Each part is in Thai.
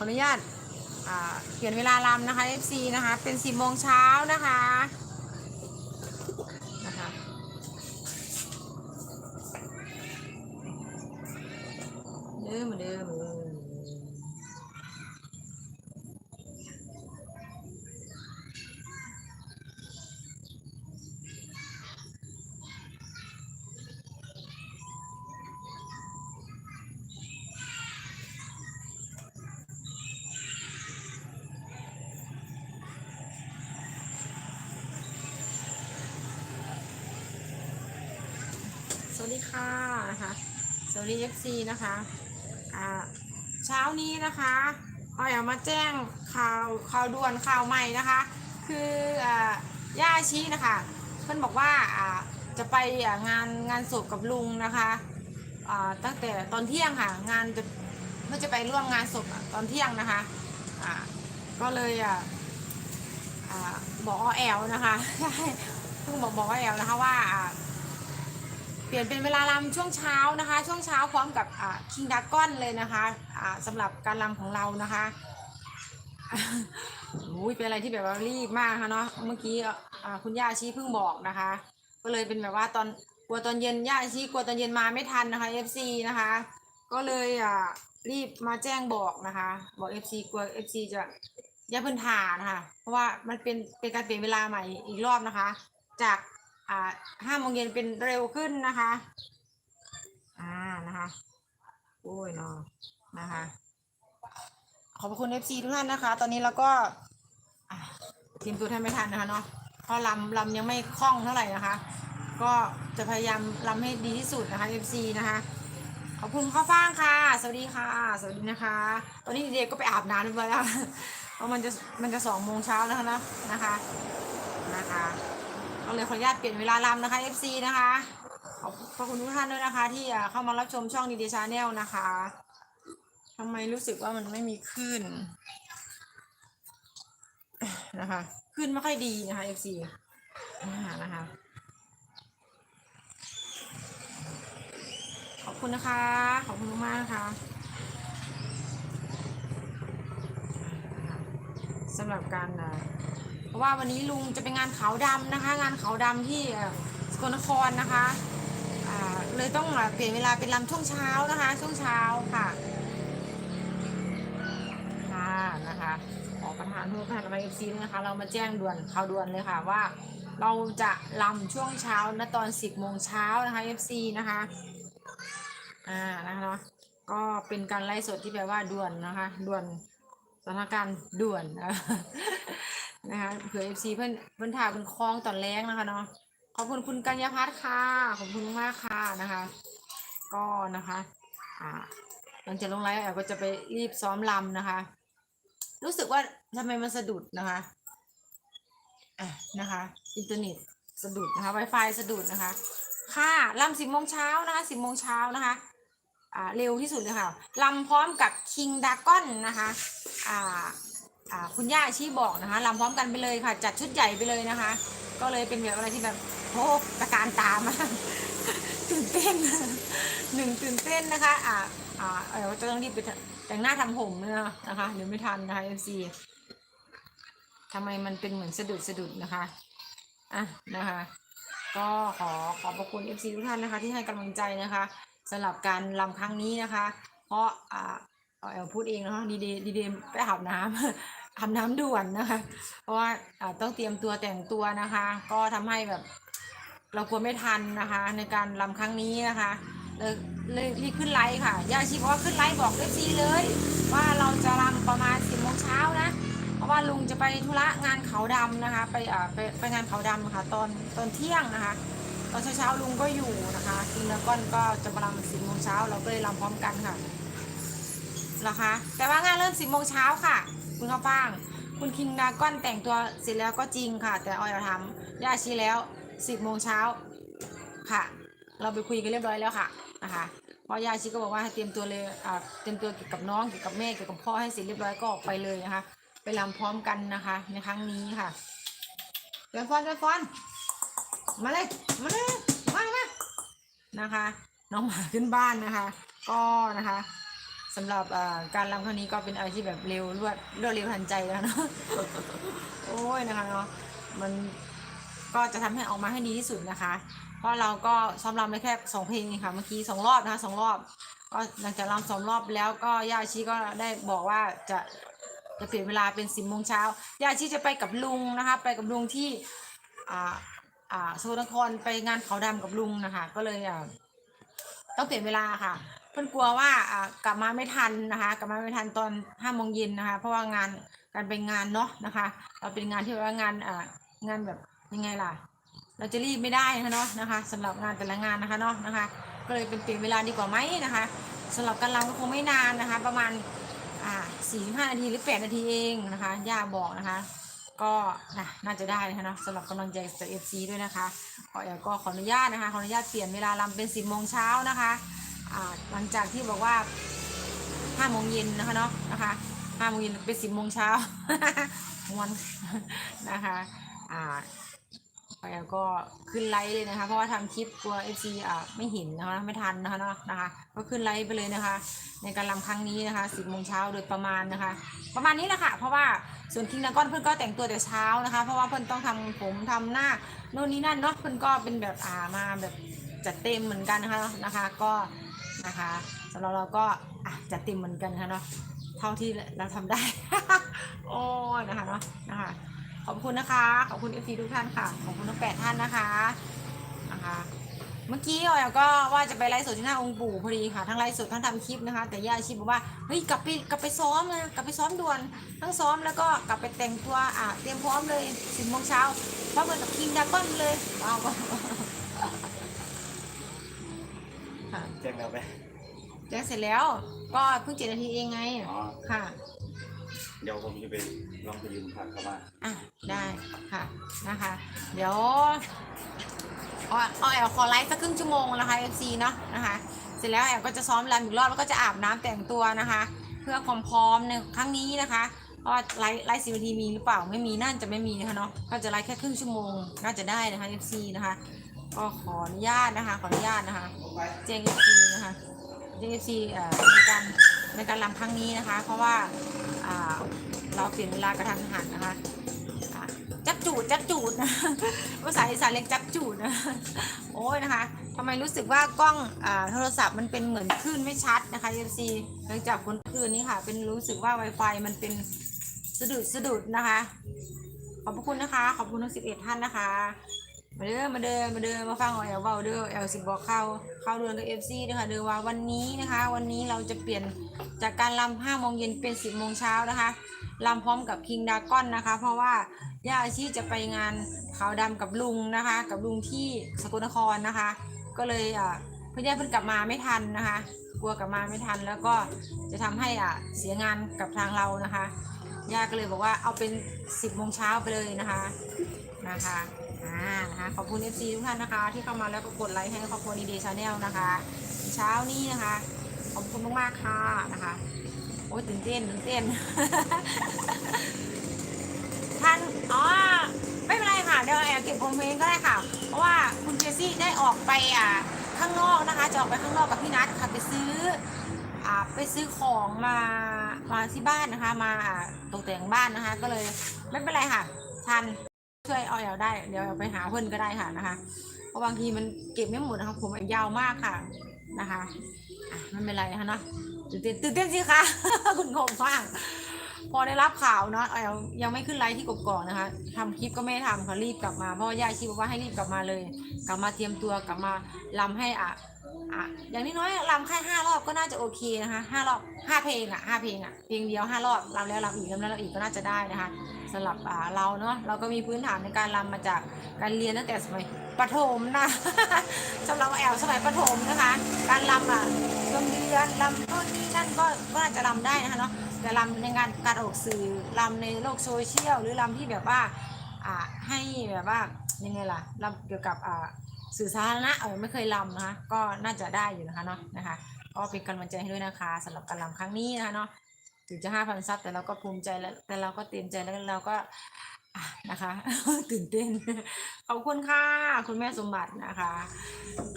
ขออนุญาตเปลี่ยนเวลาลำนะคะ FC นะคะ เป็น 10โมงเช้านะคะ FC นะคะอ่าเช้านี้นะคะเอาอยามาแจ้งข่าวข่าวด่วนข่าวใหม่นะคะ คืออ่าย่าชี้นะคะเพื่อนบอกว่าอ่าจะไปอ่างานงานศพกับลุงนะคะอ่าตั้งแต่ตอนเที่ยงค่ะ งานจะเพื่อจะไปร่วมงานศพตอนเที่ยงนะคะอ่าก็เลยอ่าอ่าบอกอ้อแอลนะคะใช่เพิ่งบอกบอกอ้อแอลนะคะว่าอ่า เปลี่ยนเป็นเวลาลำช่วงเช้านะคะ ช่วงเช้าพร้อมกับคิงดากอนเลยนะคะอ่าสำหรับการลำของเรานะคะอุ้ยเป็นอะไรที่แบบว่ารีบมากค่ะเนาะเมื่อกี้คุณย่าชี้เพิ่งบอกนะคะ ก็เลยเป็นแบบว่าตอนกลัวตอนเย็นย่าชี้กลัวตอนเย็นมาไม่ทันนะคะ FC นะคะ ก็เลยอ่ารีบมาแจ้งบอกนะคะ บอก FC กลัว FC จะย่าเพิ่งทานะคะเพราะว่ามันเป็นเป็นการเปลี่ยนเวลาใหม่อีกรอบนะคะ จาก อ่าห้าโมงเย็นเป็นเร็วขึ้นนะคะ อ่านะคะ โอ้ยเนาะนะคะ ขอบคุณ FC ทุกท่านนะคะ ตอนนี้เราก็อะเตรีมตัวแทนไม่ทันนะคะเนาะเพราะลำลำยังไม่คล่องเท่าไหร่นะคะ ก็จะพยายามลำให้ดีที่สุดนะคะ FC นะคะขอบคุณข้าวฟ่างค่ะ สวัสดีค่ะ สวัสดีนะคะ ตอนนี้เด็กก็ไปอาบน้ำเรียบร้อยแล้วเพราะมันจะมันจะสองโมงเช้าแล้วนะนะคะนะคะ ก็เลยขออนุญาตเปลี่ยนเวลาลำนะคะ FC นะคะ ขอบคุณทุกท่านด้วยนะคะ ที่เข้ามารับชมช่องดีเดชาแนลนะคะทำไมรู้สึกว่ามันไม่มีคลื่นนะคะคลื่นไม่ค่อยดีนะคะ FC นะคะขอบคุณนะคะ ขอบคุณมากนะคะสำหรับการ ราะว่าวันนี้ลุงจะไปงานขาวดำนะคะ งานขาวดำที่สกลนครนะคะเลยต้องเปลี่ยนเวลาเป็นลำช่วงเช้านะคะ ช่วงเช้าค่ะค่ะนะคะขอประทานโทษแทนมเอฟซีนะคะ เรามาแจ้งด่วนข่าวด่วนเลยค่ะว่า เราจะลำช่วงเช้านะตอน10โมงเช้านะคะ FC นะคะอ่านะคะเนาะก็เป็นการไลฟ์สดที่แปลว่าด่วนนะคะ ด่วนสถานการณ์ด่วน นะคะเผื่อ FC เพื่อนเพื่อนถ่ายเป็นคลองตอนแรงนะคะเนาะขอบคุณคุณกัญญาพัฒน์ค่ะขอบคุณมากค่ะนะคะ ก็นะคะอ่าหลังจากลงไลฟ์แอบก็จะไปรีบซ้อมลำนะคะ รู้สึกว่าทำไมมันสะดุดนะคะอะนะคะอินเทอร์เน็ตสะดุดนะคะ Wi-Fi สะดุดนะคะ ค่ะลำสิบโมงเช้านะคะสิบโมงเช้านะคะอ่าเร็วที่สุดเลยค่ะลำพร้อมกับคิงดากอนนะคะอ่า คุณย่าชี้บอกนะคะลำพร้อมกันไปเลยค่ะ จัดชุดใหญ่ไปเลยนะคะ ก็เลยเป็นแบบอะไรที่แบบโอ้ตะการตามากตื่นเต้นหนึ่งตื่นเต้นนะคะอ่าอ่าเออจะต้องรีบไปแต่งหน้าทำผมเนอะนะคะเดี๋ยวไม่ทันนะคะ FC ทำไมมันเป็นเหมือนสะดุดสะดุดนะคะอะนะคะ ก็ขอขอบพระคุณ FC ทุกท่านนะคะ ที่ให้กำลังใจนะคะสำหรับการลำครั้งนี้นะคะ เพราะอ่าเอาแอลพูดเองนะคะดีเดดีเดไปอาบน้ำ อาบน้ำด่วนนะคะ เพราะว่าต้องเตรียมตัวแต่งตัวนะคะ ก็ทำให้แบบ เรากลัวไม่ทันนะคะ ในการลำครั้งนี้นะคะเลยเลยรีบขึ้นไลฟ์ค่ะย่าชีบอกว่าขึ้นไลฟ์บอกเอฟซีเลย ว่าเราจะลำประมาณสิบโมงเช้านะเพราะว่าลุงจะไปธุระงานเขาดำนะคะ ไปอ่าไปไปงานเขาดำค่ะ ตอนตอนเที่ยงนะคะตอนเช้าๆลุงก็อยู่นะคะคิงแล้วก้อนก็จะมาลำสิบโมงเช้าเราก็เลยลำพร้อมกันค่ะเหรอคะแต่ว่างานเริ่มสิบโมงเช้าค่ะ คุณข้าวฟ่าง คุณคิงดาก้อนแต่งตัวเสร็จแล้วก็จริงค่ะ แต่ออยเราทำย่าชี้แล้วสิบโมงเช้าค่ะ เราไปคุยกันเรียบร้อยแล้วค่ะนะคะเพราะย่าชีก็บอกว่าให้เตรียมตัวเลยอ่าเตรียมตัวเกี่ยวกับน้องเกี่ยวกับแม่เกี่ยวกับพ่อให้เสร็จเรียบร้อยก็ออกไปเลยนะคะ ไปรำพร้อมกันนะคะ ในครั้งนี้ค่ะเดินฟอนเดินฟอนมาเลยมาเลยมามานะคะ น้องหมาขึ้นบ้านนะคะ ก็นะคะ สสำหรับอ่าการรำครั้งนี้ก็เป็นอะไรที่แบบเร็วรวดรวดเร็วทันใจแล้วเนาะโอ้ยนะคะเนาะมันก็จะทำให้ออกมาให้ดีที่สุดนะคะเพราะเราก็ซ้อมรำได้แค่สองเพลงเองค่ะเมื่อกี้สองรอบนะคะสองรอบ ก็หลังจากรำสองรอบแล้วก็ย่าชีก็ได้บอกว่าจะจะเปลี่ยนเวลาเป็นสิบโมงเช้าย่าชีจะไปกับลุงนะคะ ไปกับลุงที่อ่าอ่าสกลนครไปงานเขาวดำกับลุงนะคะ ก็เลยอ่าต้องเปลี่ยนเวลาค่ะเพื่นกลัวว่าอ่ากลับมาไม่ทันนะคะ กลับมาไม่ทันตอนห้าโมงเย็นนะคะ เพราะว่างานการเป็นงานเนาะนะคะเราเป็นงานที่ว่างานอ่างานแบบยังไงล่ะ เราจะรีบไม่ได้นะคะเนาะนะคะสำหรับงานแต่ละงานนะคะเนาะนะคะ ก็เลยเป็นเปลี่ยนเวลาดีกว่าไหมนะคะสำหรับการรำก็คงไม่นานนะคะ ประมาณอ่าสี่ห้านาทีหรือแปดนาทีเองนะคะย่าบอกนะคะ ก็นะน่าจะได้นะคะเนาะสำหรับกำลังใจจากเอฟซีด้วยนะคะขอแอลก็ขออนุญาตนะคะขออนุญาตเปลี่ยนเวลารำเป็นสิบโมงเช้านะคะ หลังจากที่บอกว่าห้าโมงเย็นนะคะเนาะนะคะห้าโมงเย็นเป็นสิบโมงเช้ามวนนะคะอ่าแล้วก็ขึ้นไลฟ์เลยนะคะ เพราะว่าทำคลิปกลัว FC อ่าไม่เห็นนะคะไม่ทันนะคะเนาะนะคะก็ขึ้นไลฟ์ไปเลยนะคะ ในการรำครั้งนี้นะคะสิบโมงเช้าโดยประมาณนะคะ ประมาณนี้แหละค่ะ เพราะว่าส่วนคิงดากอนเพื่อนก็แต่งตัวแต่เช้านะคะ เพราะว่าเพื่อนต้องทำผมทำหน้าโน่นนี่นั่นเนาะเพื่อนก็เป็นแบบอ่ามาแบบจัดเต็มเหมือนกันนะคะนะคะ ก็ นะคะสำหรับเราก็ะจัดเต็มเหมือนกันนะคะเนาะเท่าที่เราทำได้ โอ้ยนะคะเนาะนะคะขอบคุณนะคะ ขอบคุณเอฟซีทุกท่านค่ะ ขอบคุณทั้งแปดท่านนะคะนะคะ เมื่อกี้ออยก็ว่าจะไปไลฟ์สดที่หน้าองค์ปู่พอดีค่ะ ทั้งไลฟ์สดทั้งทำคลิปนะคะ แต่ย่าอาชีพบอกว่า เฮ้ย กลับไปกลับไปซ้อมนะกลับไปซ้อมด่วน ทั้งซ้อมแล้วก็กลับไปแต่งตัว อะ เตรียมพร้อมเลยสิบโมงเช้าเพราะเหมือนกับคิงดาก้อนเลยว้าว ค่ะ แจ้งแล้วไปแจ้งเสร็จแล้วก็เพิ่งเจ็ดนาทีเองไงอ๋อค่ะ เดี๋ยวผมจะไปลองไปยืมผักเข้ามาอะได้ค่ะนะคะ เดี๋ยวเอาเอาแอลขอไลฟ์สักครึ่งชั่วโมงนะคะ FC เนาะนะคะ เสร็จแล้วแอลก็จะซ้อมรำอีกรอบแล้วก็จะอาบน้ำแต่งตัวนะคะ เพื่อความพร้อมในครั้งนี้นะคะเพราะว่าไลฟ์ไลฟ์สิบนาทีมีหรือเปล่าไม่มีน่าจะไม่มีนะคะเนาะก็จะไลฟ์แค่ครึ่งชั่วโมงน่าจะได้นะคะ FC นะคะ ก็ขออนุญาตนะคะขออนุญาตนะคะแจ้ง FC นะคะแจ้งเอ่อในการในการรำครั้งนี้นะคะ เพราะว่าเราเปลี่ยนเวลากระทันหันนะคะจับจูดจับจูดนะภาษาอีสานเรียกจับจูดนะโอ้ยนะคะทำไมรู้สึกว่ากล้องอโทรศัพท์มันเป็นเหมือนคลื่นไม่ชัดนะคะ FC หลังจากคนคืนนี้ค่ะ เป็นรู้สึกว่า Wi-Fi มันเป็นสะดุดสะดุดนะคะ ขอบคุณนะคะ ขอบคุณทั้ง11 ท่านนะคะ มาเด้อมาเด้อมาเด้อมาฟังแอลเบาเด้อแอลสิบอกเข้าเข้าเดือนกับเอฟซีนะคะเด้อว่าวันนี้นะคะ วันนี้เราจะเปลี่ยนจากการลำห้าโมงเย็นเป็นสิบโมงเช้านะคะลำพร้อมกับคิงดากอนนะคะ เพราะว่าย่าอาชีจะไปงานขาวดำกับลุงนะคะ กับลุงที่สกลนครนะคะ ก็เลยอ่าเพื่อนเพิ่อนกลับมาไม่ทันนะคะ กลัวกลับมาไม่ทันแล้วก็จะทำให้อะเสียงานกับทางเรานะคะย่าก็เลยบอกว่าเอาเป็นสิบโมงเช้าไปเลยนะคะนะคะ อ่านะคะขอบคุณ FC ทุกท่านนะคะ ที่เข้ามาแล้วก็กดไลค์ให้ครอบครัวดีเดย์ชาแนลนะคะ เช้านี้นะคะ ขอบคุณมากๆค่ะนะคะโอ้ยตื่นเต้นตื่นเต้นท่านอ๋อไม่เป็นไรค่ะเดี๋ยวแอบเก็บโมเมนต์ก็ได้ค่ะ เพราะว่าคุณเจซี่ได้ออกไปอ่าข้างนอกนะคะจะออกไปข้างนอกกับพี่นัทค่ะไปซื้ออ่าไปซื้อของมามาที่บ้านนะคะ มาอ่าตกแต่งบ้านนะคะ ก็เลยไม่เป็นไรค่ะทัน ช่วยเอาเอาได้ เดี๋ยวไปหาเพื่อนก็ได้ค่ะนะคะ เพราะบางทีมันเก็บไม่หมดนะคะผมยาวมากค่ะนะคะอะไม่เป็นไรนะคะเนาะตื่นเต้นตื่นเต้นสิคะคุณงงมากพอได้รับข่าวเนาะเอายังไม่ขึ้นไลฟ์ที่กกอกนะคะทำคลิปก็ไม่ทำค่ะรีบกลับมาเพราะว่าย่าชีบอกว่าให้รีบกลับมาเลย กลับมาเตรียมตัวกลับมาลำให้อะ อะอย่างน้อยๆลำแค่ห้ารอบก็น่าจะโอเคนะคะห้ารอบห้าเพลงอะห้าเพลงอะเพลงเดียวห้ารอบลำแล้วลำอีกลำแล้วลำอีกก็น่าจะได้นะคะสำหรับอ่าเราเนาะเราก็มีพื้นฐานในการรำมาจากการเรียนตั้งแต่สมัยประถมนะสำหรับแอลสมัยประถมนะคะ การรำอะโรงเรียนรำโน่นนี่นั่นก็ก็น่าจะรำได้นะคะเนาะแต่รำในงานการออกสื่อรำในโลกโซเชียลหรือรำที่แบบว่าอ่าให้แบบว่ายังไงล่ะรำเกี่ยวกับอ่า สื่อสาธารณะเออไม่เคยรำนะคะก็น่าจะได้อยู่นะคะเนาะนะคะก็เป็นกำลังใจให้ด้วยนะคะสำหรับการรำครั้งนี้นะคะเนาะถึงจะห้าพันซับแต่เราก็ภูมิใจแล้วแต่เราก็เต็มใจแล้วเราก็นะคะ ตื่นเต้นขอบคุณค่ะ คุณแม่สมบัตินะคะ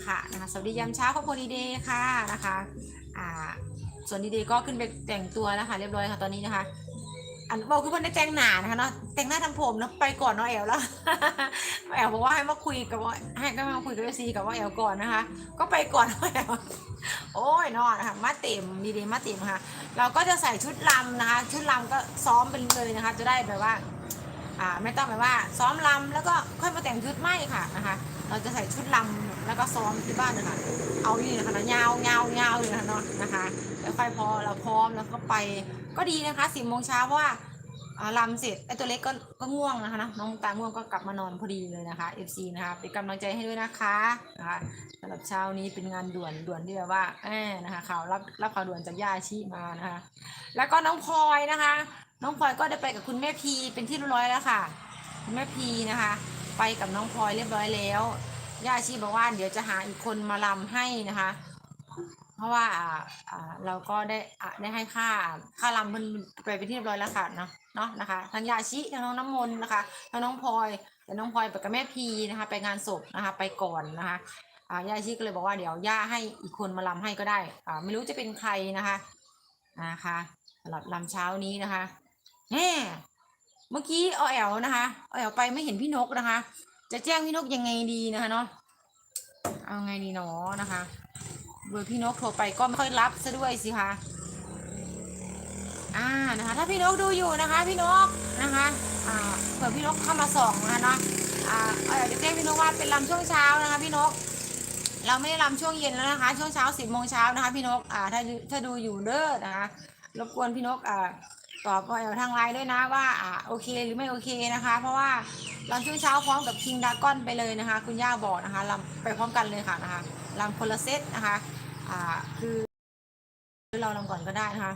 ค่ะนะคะสวัสดียามเช้าครอบครัวดีเดย์ค่ะนะคะอ่าส่วนดีเดย์ก็ขึ้นไปแต่งตัวแล้วค่ะเรียบร้อยค่ะตอนนี้นะคะ อันบอกคือเพิ่นได้แต่งหน้านะคะเนาะแต่งหน้าทำผมเนาะไปก่อนเนาะแอลแล้วแอลบอกว่าให้มาคุยกับว่าให้ก็มาคุยกับซีกับว่าแอลก่อนนะคะ ก็ไปก่อนเนาะแอลโอ้ยนอนนะคะมาเต็มดีเดย์มาเต็มค่ะ เราก็จะใส่ชุดลำนะคะ ชุดลำก็ซ้อมไปเลยนะคะ จะได้แบบว่า อ่าไม่ต้องแบบว่า ซ้อมลำแล้วก็ค่อยมาแต่งชุดไม่ค่ะนะคะ เราจะใส่ชุดลำแล้วก็ซ้อมที่บ้านเลยค่ะเอานี่นะคะนะยาวยาวยาวเลยนะคะเนาะนะคะแล้วค่อยพอเราพร้อมแล้วก็ไป ก็ดีนะคะสิบโมงเช้าเพราะว่าอ่าลำเสร็จไอ้ตัวเล็กก็ก็ง่วงนะคะนะน้องตาง่วงก็กลับมานอนพอดีเลยนะคะ FC นะคะเป็นกำลังใจให้ด้วยนะคะนะคะสำหรับเช้านี้เป็นงานด่วนด่วนที่แบบว่าแอบนะคะข่าวรับรับข่าวด่วนจากย่าชีมานะคะ แล้วก็น้องพลอยนะคะ น้องพลอยก็ได้ไปกับคุณแม่พีเป็นที่เรียบร้อยแล้วค่ะ คุณแม่พีนะคะ ไปกับน้องพลอยเรียบร้อยแล้วย่าชีบอกว่าเดี๋ยวจะหาอีกคนมาลำให้นะคะ ราะว่าเราก็ได้ได้ให้ค่าค่าลำเพิ่นไปเป็นที่เรียบร้อยแล้วค่ะเนาะเนาะนะคะทั้งยาชิทั้งน้องน้ำมนต์นะคะทั้งน้องพลอยแต่น้องพลอยไปกับแม่พีนะคะ ไปงานศพนะคะ ไปก่อนนะคะอ่ายาชิก็เลยบอกว่าเดี๋ยวย่าให้อีกคนมาลำให้ก็ได้ไม่รู้จะเป็นใครนะคะนะคะสำหรับลำเช้านี้นะคะแน่เมื่อกี้เอแอลนะคะเอแอลไปไม่เห็นพี่นกนะคะ จะแจ้งพี่นกยังไงดีนะคะเนาะเอาไงดีเนาะนะคะ เบอร์พี่นกโทรไปก็ไม่ค่อยรับซะด้วยสิคะอ่านะคะ ถ้าพี่นกดูอยู่นะคะ พี่นกนะคะอ่าเผื่อพี่นกเข้ามาส่องนะคะเนาะอ่าเอาอยากจะแจ้งพี่นกว่าเป็นลำช่วงเช้านะคะ พี่นก เราไม่ได้ลำช่วงเย็นแล้วนะคะ ช่วงเช้าสิบโมงเช้านะคะ พี่นกอ่าถ้าถ้าดูอยู่เด้อนะคะรบกวนพี่นกอ่าตอบมาทางไลน์ด้วยนะว่าอ่าโอเคหรือไม่โอเคนะคะ เพราะว่าลำช่วงเช้าพร้อมกับคิงดากอนไปเลยนะคะ คุณย่าบอกนะคะลำไปพร้อมกันเลยค่ะนะคะลำคนละเซตนะคะ อ่า คือเราลำก่อนก็ได้นะคะ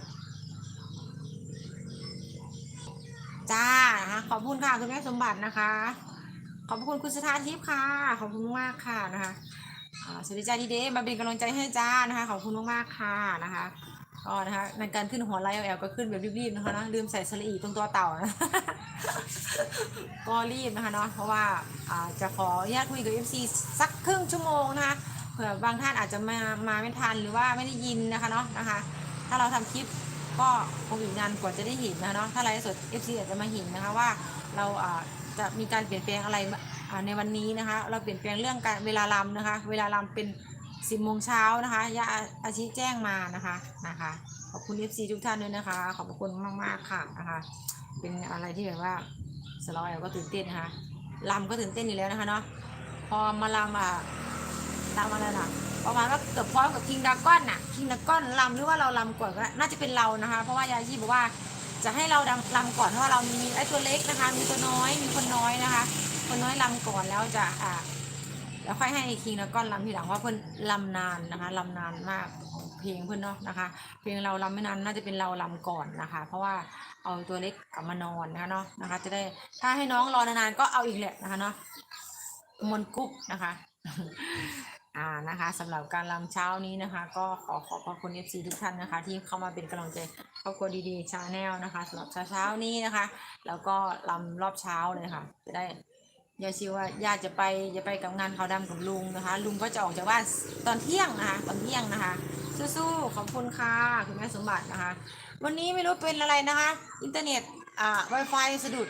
จ้านะคะขอบคุณค่ะคุณแม่สมบัตินะคะ ขอบคุณคุณสถาทิพย์ค่ะ ขอบคุณมากค่ะนะคะสวัสดีจ้าดีเดย์มาเป็นกำลังใจให้จ้านะคะ ขอบคุณมากๆค่ะนะคะก็นะคะในการขึ้นหัวไลน์แอลก็ขึ้นแบบรีบๆนะคะนะลืมใส่สลีตรงตัวเต่านะก็รีบนะคะเนาะเพราะว่าจะขออนุญาตคุยกับ FC สักครึ่งชั่วโมงนะคะ เผื่อบางท่านอาจจะมามาไม่ทันหรือว่าไม่ได้ยินนะคะเนาะนะคะ ถ้าเราทำคลิปก็คงอีกนานกว่าจะได้เห็นนะเนาะถ้าไลฟ์สด FC อาจจะมาเห็นนะคะว่าเราจะมีการเปลี่ยนแปลงอะไรในวันนี้นะคะ เราเปลี่ยนแปลงเรื่องการเวลาลำนะคะ เวลาลำเป็น10โมงเช้านะคะยาอาชีแจ้งมานะคะนะคะ ขอบคุณ FC ทุกท่านด้วยนะคะ ขอบคุณมากๆค่ะนะคะ เป็นอะไรที่แบบว่าสลอยก็ตื่นเต้นนะคะลำก็ตื่นเต้นอยู่แล้วนะคะเนาะพอมาลำอะ ลำอะไรน่ะ ประมาณว่าเกือบพร้อมกับคิงดาก้อนน่ะคิงดาก้อนลำหรือว่าเราลำก่อนก็ได้น่าจะเป็นเรานะคะ เพราะว่ายาชีบอกว่าจะให้เราลำก่อนเพราะว่าเรามีไอ้ตัวเล็กนะคะ มีตัวน้อยมีคนน้อยนะคะ คนน้อยลำก่อนแล้วจะอ่าแล้วค่อยให้คิงดาก้อนลำทีหลังเพราะเพิ่นลำนานนะคะลำนานมากเพลงเพิ่นเนาะนะคะ เพลงเราลำไม่นานน่าจะเป็นเราลำก่อนนะคะ เพราะว่าเอาตัวเล็กกลับมานอนนะคะเนาะนะคะ จะได้ถ้าให้น้องรอนานๆก็เอาอีกแหละนะคะเนาะมนกุ๊บนะคะ อ่านะคะสำหรับการลำเช้านี้นะคะ ก็ขอขอบพระคุณ FC ทุกท่านนะคะ ที่เข้ามาเป็นกำลังใจครอบครัวดีๆชาแนลนะคะสำหรับเช้าเช้าๆนี้นะคะ แล้วก็ลำรอบเช้าเลยค่ะ จะได้ยาชิว่าญาติจะไปจะไปกับงานเขาวดำกับลุงนะคะ ลุงก็จะออกจากบ้านตอนเที่ยงนะคะตอนเที่ยงนะคะ สู้ๆขอบคุณค่ะคุณแม่สมบัตินะคะ วันนี้ไม่รู้เป็นอะไรนะคะ อินเทอร์เน็ตอ่า Wi-Fi สะดุด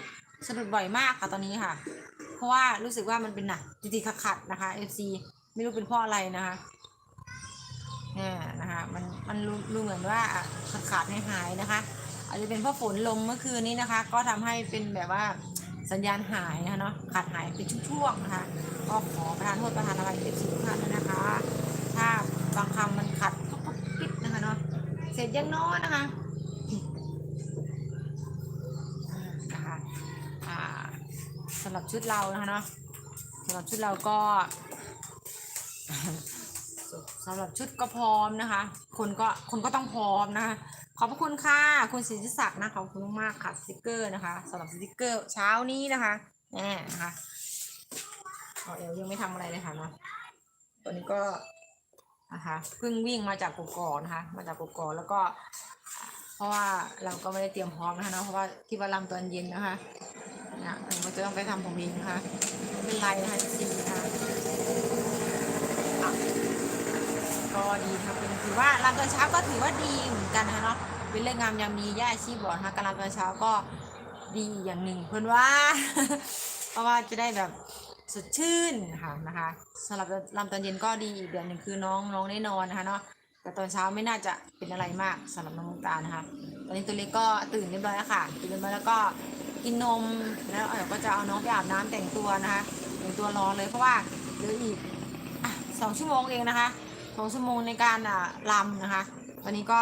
สะดุดบ่อยมากค่ะตอนนี้ค่ะ เพราะว่ารู้สึกว่ามันเป็นหนักติดๆขัดๆนะคะ FC ไม่รู้เป็นเพราะอะไรนะคะเนี่ยนะคะมันมันรู้รู้เหมือนว่าขาดขาดหายหายนะคะ อาจจะเป็นเพราะฝนลงเมื่อคืนนี้นะคะ ก็ทำให้เป็นแบบว่าสัญญาณหายนะคะเนาะขาดหายเป็นช่วงๆนะคะก็ขอประทานโทษประทานอะไรเอฟซีทุกท่านนะคะ ถ้าบางคำมันขัดปุ๊บปุ๊บปิดนะคะเนาะเสร็จยังน้อยนะคะนะคะสำหรับชุดเรานะคะเนาะสำหรับชุดเราก็ สำหรับชุดก็พร้อมนะคะ คนก็คนก็ต้องพร้อมนะคะ ขอบพระคุณค่ะ คุณศิริศักดิ์นะขอบคุณมากๆค่ะสติกเกอร์นะคะสำหรับสติกเกอร์เช้านี้นะคะแน่นะคะเอาเอวยังไม่ทำอะไรเลยค่ะเนาะตัวนี้ก็นะคะเพิ่งวิ่งมาจากกกอนะคะ มาจากกกอแล้วก็ เพราะว่าเราก็ไม่ได้เตรียมพร้อมนะคะเนาะเพราะว่าคิดว่าลำตอนเย็นนะคะเนี่ยเราจะต้องไปทำผมเองนะคะไม่เป็นไรนะคะสินะคะอะ ก็ดีคะเป็นถือว่ารำตอนเช้าก็ถือว่าดีเหมือนกันนะคะเนาะเป็นเรื่องงามยามดีย่าชีพบอกนะคะการรำตอนเช้าก็ดีอย่างหนึ่งเพื่อนว่า เพราะว่าจะได้แบบสดชื่นค่ะนะคะสำหรับรำตอนเย็นก็ดีอีกแบบหนึ่งคือน้องน้องได้นอนนะคะเนาะแต่ตอนเช้าไม่น่าจะเป็นอะไรมากสำหรับน้องมุกตานะคะตอนนี้ตัวเล็กก็ตื่นเรียบร้อยแล้วค่ะตื่นเรียบร้อยแล้วก็กินนมแล้วเอ๋ก็จะเอาน้องไปอาบน้ำแต่งตัวนะคะแต่งตัวรอเลยเพราะว่าเหลืออีกสองชั่วโมงเองนะคะ สองชั่วโมงในการอะรำนะคะวันนี้ก็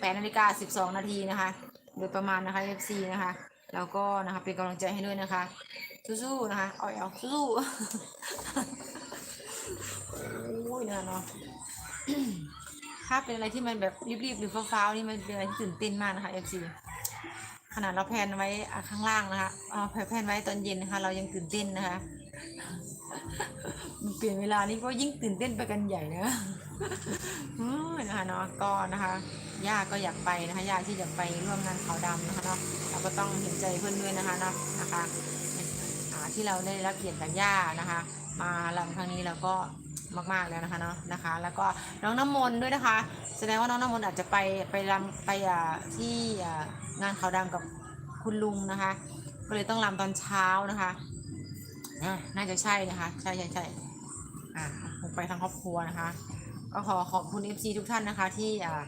แปดนาฬิกาสิบสองนาทีนะคะ โดยประมาณนะคะ FC นะคะ แล้วก็นะคะเป็นกำลังใจให้ด้วยนะคะ สู้ๆนะคะเอาเอาสู้ๆโอ้ยเนี่ยเนาะถ้าเป็นอะไรที่มันแบบรีบๆหรือฟ้าวๆนี่มันเป็นอะไรที่ตื่นเต้นมากนะคะ FC ขนาดเราแพนไว้ข้างล่างนะคะเอาแพนไว้ตอนเย็นนะคะ เรายังตื่นเต้นนะคะ เปลี่ยนเวลานี้ก็ยิ่งตื่นเต้นไปกันใหญ่นะเออนะคะเนาะก็นะคะย่าก็อยากไปนะคะย่าที่อยากไปร่วมงานขาวดำนะคะเนาะเราก็ต้องเห็นใจเพื่อนด้วยนะคะเนาะนะคะที่เราได้รับเกียรติจากย่านะคะ มาลำครั้งนี้เราก็มากๆแล้วนะคะเนาะนะคะ แล้วก็น้องน้ำมนต์ด้วยนะคะ แสดงว่าน้องน้ำมนต์อาจจะไปไปรำไปอ่าที่อ่างานขาวดำกับคุณลุงนะคะ ก็เลยต้องรำตอนเช้านะคะ อะน่าจะใช่นะคะ ใช่ใช่ใช่อะคงไปทั้งครอบครัวนะคะ ก็ขอขอบคุณ FC ทุกท่านนะคะ ที่อ่า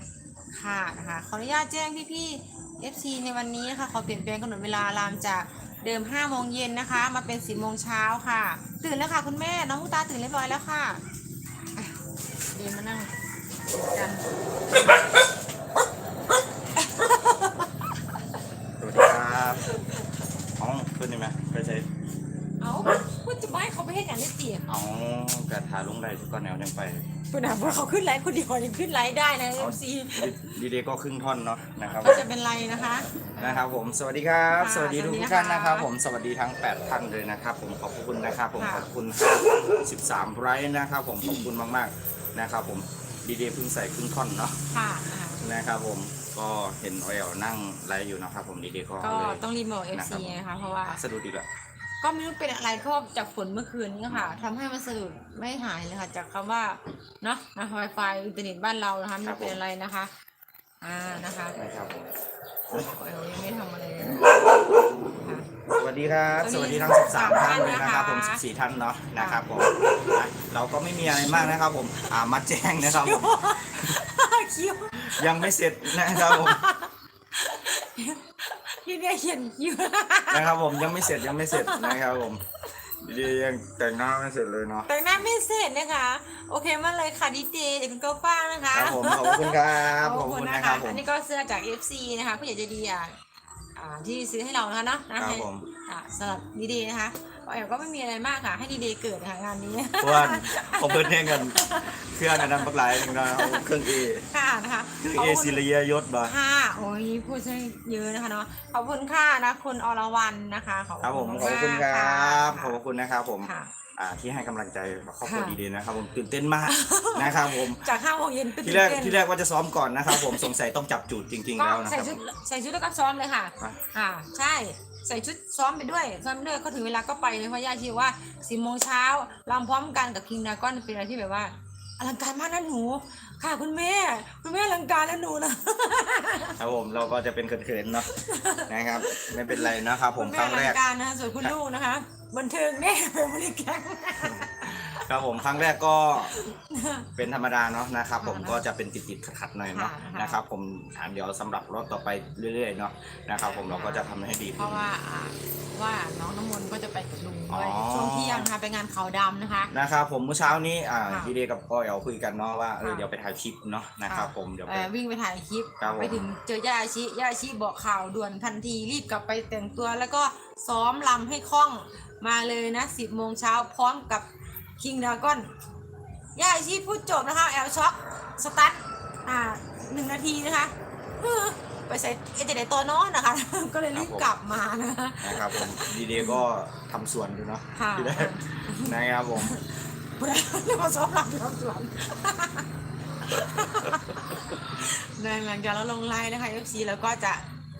ค่านะคะ ขออนุญาตแจ้งพี่ๆ FC ในวันนี้นะคะขอเปลี่ยนแปลงกำหนดเวลารามจากเดิม5โมงเย็นนะคะ มาเป็น10โมงเช้าค่ะ ตื่นแล้วค่ะคุณแม่ น้องมุตาตื่นเรียบร้อยแล้วค่ะอะเดินมานั่งกัน สวัสดีครับอ๋อขึ้นได้ไหมไปใช้ เอาพูดจะไม่ให้เขาไปให้อย่างนี้ตี เอา กระถาลงได้ทุกก้อนแนวยังไปคุณอะว่าเขาขึ้นไลฟ์คนเดียวยังขึ้นไลฟ์ได้นะ FC ดีเดย์ก็ครึ่งท่อนเนาะนะครับก็จะเป็นไรนะคะ นะครับผมสวัสดีครับค่ะสวัสดีสวัทุสดีกนะคะท่านนะครับ ผมสวัสดีทั้ง 8 ท่านเลยนะครับ ผมขอบคุณนะครับ ผมค่ะขอบคุณ13ไลค์นะครับผมขอบคุณมากๆนะครับ ผมดีเดย์เพิ่งใส่ครึ่งท่อนเนาะค่ะนะคะนะครับผมก็เห็นออยลนั่งไลฟ์อยู่นะครับ ผมดีเดย์ก็ก็เลยต้องรีบบอกนะ FC ครับนะคะเพราะว่าสะดุดอีกแล้ว ก็ไม่รู้เป็นอะไรก็จากฝนเมื่อคืนนี้ค่ะทำให้มันสะดุดไม่หายเลยค่ะ จากคำว่าเนาะนะ Wi-Fi อินเทอร์เน็ตบ้านเรานะคะไม่เป็นอะไรนะคะ อ่านะคะนะครับผมเออยังไม่ทำอะไรเลยค่ะสวัสดีครับสสวัวัสสดีดีทั้ง 13 ท่านเลยนะครับผมนะคะ14 ท่านเนาะนะครับผมนะเราก็ไม่มีอะไรมากนะครับผมอ่ามาแจ้งนะครับผมคิ้วยังไม่เสร็จนะครับผม พี่เนี่ยเขียนคิ้วนะครับผมยังไม่เสร็จยังไม่เสร็จนะครับผมดีๆยังแต่งหน้าไม่เสร็จเลยเนาะแต่งหน้าไม่เสร็จนะคะ โอเคมากเลยค่ะดีเจจากคุณก็ฟ้างนะคะครับผมขอบคุณครับขอบคุณนะครับผอัมนนี้ก็เสื้อจาก FC นะคะผู้ใหญ่ใจดีอะอ่าที่ซื้อให้เรานะคะเนาะนะครัให้บผมอ่าสำหรับดีเดนะคะแอบก็ไม่มีอะไรมากค่ะ ให้ดีเดเกิดค่ะงานนี้เพื่อนผมเพิ่นให้เงินเครื่องอันนั้นปักหลายหนึ่งนะครับเครื่องเอค่ะนะคะเครื่องเอศิริยยศบ่ ค่ะโอ้ยพูดซะเยอะนะคะเนาะขอบคุณค่ะนะคุณอรวรรณนะคะขอบครับผมมากขอบคุณคะรับขอบคุณนะครับผมค่ะ อ่าที่ให้กำลังใจครอบครัวค่ะ ดีๆนะครับผมตื่นเต้นมากนะครับผมจากห้าโมงเย็นเป็นที่แรกเต้นที่แรกว่าจะซ้อมก่อนนะครับผมสงสัยต้องจับจูดจริงๆก็แล้วนะคใส่รับชุดใส่ชุดแล้วก็ซ้อมเลยค่ะ อะ อ่าใช่ ใส่ชุดซ้อมไปด้วยซ้อมไปด้วยก็ถึงเวลาก็ไปเลยเพราะย่าชีว่าสิบโมงเช้ารำพร้อมกันกับคิงดาก้อนเป็นอะไรที่แบบว่าอลังการมากนะหนู ค่ะคุณแม่ คุณแม่อลังการแล้วหนูนะ ครับผมเราก็จะเป็นเขินๆเนาะนะครับ ไม่เป็นไรนะครับ ผมคุณคแม่รั้งอแรลักงการนะส่วนคุณลูกนะคะบันเทิงแน่เป็นบริการ ครับผมครั้งแรกก็เป็นธรรมดาเนาะนะครับ ผมอ่าก็จะเป็นติดๆขัดๆหน่อยเนาะค่ะ นะคะนะครับ ผมอ่าเดี๋ยวสำหรับรอบต่อไปเรื่อยๆเนาะนะครับ ผมเราก็จะทำให้ดีเพขึ้น ราะว่าอ่าว่าน้องน้ำมนต์ก็จะไปกับลุงด้วยอ๋อ ช่วงเที่ยงนะคะไปงานขาวดำนะคะ นะครับผมเมื่อเช้านี้อ่าค่ะพี่เดกับพ่อเอลคุยกันเนาะว่าเออค่ะ เดี๋ยวไปถ่ายคลิปเนาะนะครับ ผมเดี๋ยวไป เอ่อวิ่งไปถ่ายคลิปครับผม ไปถึงเจอย่าอาชิย่าอาชิบอกข่าวด่วนทันทีรีบกลับไปแต่งตัว แล้วก็ซ้อมลำให้คล่องมาเลยนะสิบโมงเช้าพร้อมกับ คิงดากอนย่าอาชิพูดจบนะคะ แอลช็อกสตาร์ทอ่าหนึ่งนาทีนะคะเออไปใส่เอเจเดตัวนอนนะคะ ก็เลยรีบกลับมานะคะนะครับผมดีเดก็ทำสวนดูเนาะค่ะที่ได้นะครับผมเพื่อเรียกว่าซ้อมลำทำสวนในหลังจากเราลงไลน์นะคะ FC แล้วก็จะ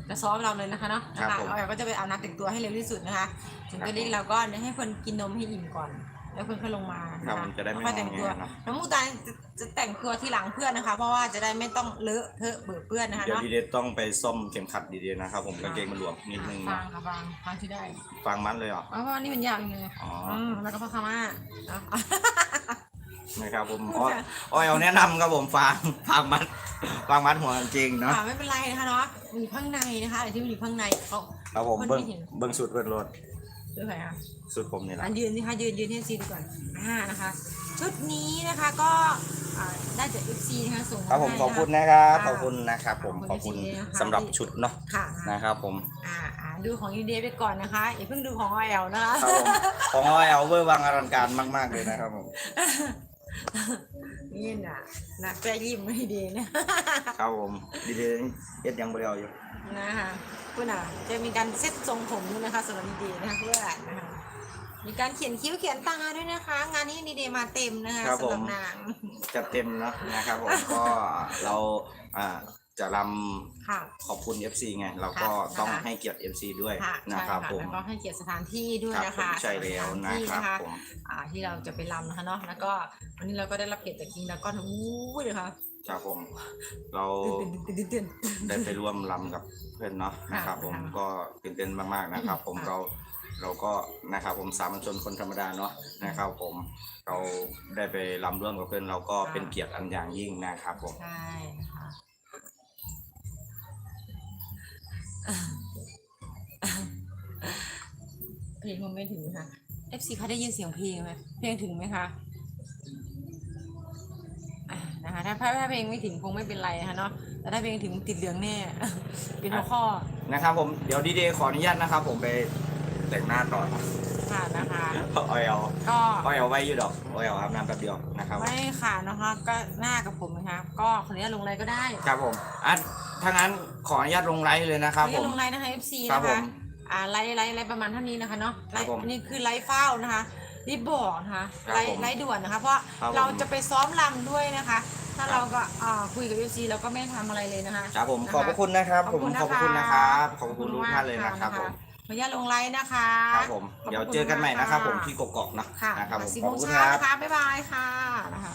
จะซ้อมเราเลยนะคะเนาะนะคะเอาแบบก็จะไปอาบน้ำแต่งตัวให้เร็วที่สุดนะคะถึงจะเรียกเราก็ให้คนกินนมให้อิ่มก่อน แล้วเพื่อนค่อยลงมาครันะบคะผมจะได้ไม่ค่อยแต่งตัวงอแงเนอะ น้องมุกตาลจะจะแต่งตัวที่หลังเพื่อนนะคะ เพราะว่าจะได้ไม่ต้องเลอะเทอะเบื่อเปื้อนนะคะเดี๋ยวเนาะดีเดต้องไปซ่อมเข็มขัดดีๆนะครับผมกางเกงมันหลวมนิดนึงฟันะงค่ะฟังฟังที่ได้ฟังมันเลยเหรอเพราะว่านี่มันยาวอยู่ไงอ๋ออื มแล้วก็พาคาม่าเนาะ นะครับผมอ้อยอ้อยเอาแนะนำครับผมฟังฟังมัดฟังมัดหัวกางเกงเนาะอ่าไม่เป็นไรนะคะเนาะมันอยู่ข้างในนะคะอะไรที่มันอยู่ข้างในเขา ครับผมคนเบิ้งไม่เห็นเบิ้งสุดเบิ้งรถ ด้วยไหมอะสุดผมนี่แหละอันยืนนี่ค่ะยืนยืนให้ซีดูก่อนอ่านะคะ ชุดนี้นะคะก็อ่าได้จาก FC นะคะส่งครับผมให้ขอบคุณนะนะครับค่ะขอบคุณนะครับผมขขออบบคุคุณณจริงๆนะคะสำหรับชุดเนาะค่ะนะครับผมอ่าอ่าดูของยูเดไปก่อนนะคะอย่าเพิ่งดูของอแอลนะคะครับผมของอ้อยเอาเวอร์วังอลังการมาก ๆ เลยนะครับผมนี่น่ะนะแกยิ้มไม่ดีนะครับผมดีเดเอ็ดยังบริเอาอยู่นะคะ คุณอะจะมีการเซ็ตทรงผมด้วยนะคะสำหรับดีเดนะคะเพื่อนนะคะมีการเขียนคิ้วเขียนตาด้วยนะคะ งานนี้ดีเดมาเต็มนะคะครับสำหรับผมนางจัดเต็มเนาะนะครับผม ก็เราอ่าจะรค่ะำขอบคุณ FC ไง เราก็ค่ะต้องนะคะ ให้เกียรติ FC ด้วยค่ะนะใช่ครับค่ะผมแล้วก็ให้เกียรติสถานที่ด้วยครับนะผมคะใช่แล้วสถานะที่ครับผม อ่าที่เราจะไปรำนะคะเนาะแล้วก็วันนี้เราก็ได้รับเกียรติจากคิงแล้วก็อู้ยเลยค่ะ ครับผม เราตื่นตื่นตื่นตื่นตื่น ได้ไปร่วมรำกับเพื่อนเนาะค่ะนะครับ ผมค่ะ ก็ตื่นเต้นมากๆนะครับ ผมค่ะเราเราก็นะครับ ผมสามัญชนคนธรรมดาเนาะนะครับ ผมเราได้ไปรำร่วมกับเพื่อนเราก็ค่ะเป็นเกียรติอันอย่างยิ่งนะครับ ผม ใช่นะคะเพลงมันไม่ถึงค่ะ FC เขาได้ยินเสียงเพลงไหมเพลงถึงไหมคะอะ นะคะถ้าถ้าเพลงไม่ถึงคงไม่เป็นไรนะคะเนาะแต่ถ้าเพลงถึงติดเหลืองแน่เป็นหัวข้อนะครับผมเดี๋ยวดีเดย์ขออนุญาตนะครับผมไปแต่งหน้าต่อค่ะนะคะเพราะออยเอาก็ออยเอาไว้อยู่ดอกออยเอาอาบน้ำแป๊บเดียวนะครับไม่ค่ะนะคะก็หน้ากับผมนะคะก็ขออนุญาตลงไลน์ก็ได้ครับผมอะถ้างั้นขออนุญาตลงไลฟ์เลยนะคขอรัอบนุผญาตมลงไลน์นะคะ FC ครันะบผคะมอ่าไลฟ์ไลฟ์ไลฟ์ประมาณเท่านี้นะคะเนาะไลครับฟ์ผมนี่คือไลฟ์เฝ้านะคะ รีบบอกนะคะครับไลฟ์ผมไลฟ์ด่วนนะคะ เพราะครับผมเราจะไปซ้อมรำด้วยนะคะ ถ้าครับเราก็อ่าคุยกับ FC เราก็ไม่ทำอะไรเลยนะคะครับผมนะคะขอบพระคุณนะครับผมขอบพระคุณนะครับขอบขอบคุณคุณทุกมากท่านเลยนะครับค่ะผมขออนุญาตลงไลน์นะคะครับผมขบพเดี๋ยวระคุณเจอกันใหม่นะครับผมากที่กกอกเนาะค่ะนะครับผมสี่ขโมอบงคุณเช้าครับ นะคะบ๊ายบายค่ะนะคะ